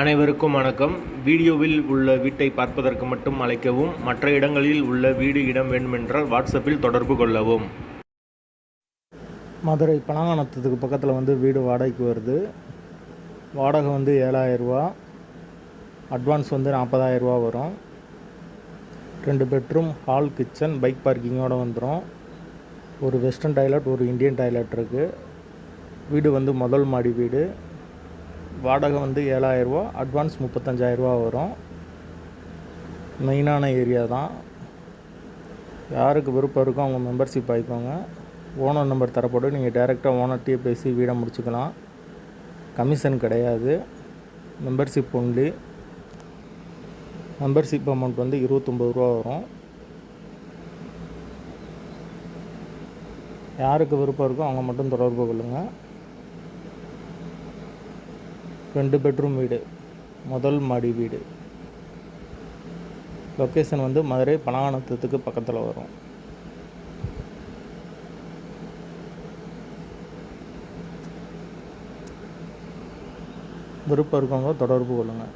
அனைவருக்கும் வணக்கம். வீடியோவில் உள்ள வீட்டை பார்ப்பதற்கு மட்டும் அழைக்கவும் மற்ற இடங்களில் உள்ள வீடு இடம் வேண்டுமென்றால் வாட்ஸ்அப்பில் தொடர்பு கொள்ளவும். மதுரை பனங்கானத்துக்கு பக்கத்தில் வந்து வீடு வாடகைக்கு வருது. வாடகை வந்து ஏழாயிரரூவா அட்வான்ஸ் வந்து நாற்பதாயிரரூவா வரும். ரெண்டு பெட்ரூம் ஹால் கிச்சன் பைக் பார்க்கிங்கோடு வந்துடும் ஒரு வெஸ்டர்ன் டாய்லெட் ஒரு இந்தியன் டாய்லெட் இருக்குது வீடு வந்து முதல் மாடி வீடு. வாடகை வந்து ஏழாயிரரூவா அட்வான்ஸ் முப்பத்தஞ்சாயிரரூவா வரும். மெயினான ஏரியா தான். யாருக்கு விருப்பம் இருக்கோ அவங்க மெம்பர்ஷிப் ஆகிக்கோங்க ஓனர் நம்பர் தரப்படும் நீங்கள் டேரெக்டாக ஓனர்கிட்டயே பேசி வீடை முடிச்சுக்கலாம். கமிஷன் கிடையாது. மெம்பர்ஷிப் ஒன்லி மெம்பர்ஷிப் அமௌண்ட் வந்து இருபத்தொம்பது ரூபா வரும். யாருக்கு விருப்பம் இருக்கோ அவங்க மட்டும் தொடர்பு கொள்ளுங்கள் ரெண்டு பெட்ரூம் வீடு முதல் மாடி வீடு. லொக்கேஷன் வந்து மதுரை பனகானத்துக்கு பக்கத்தில் வரும். விருப்பம் இருக்கவங்க தொடர்பு கொள்ளுங்கள்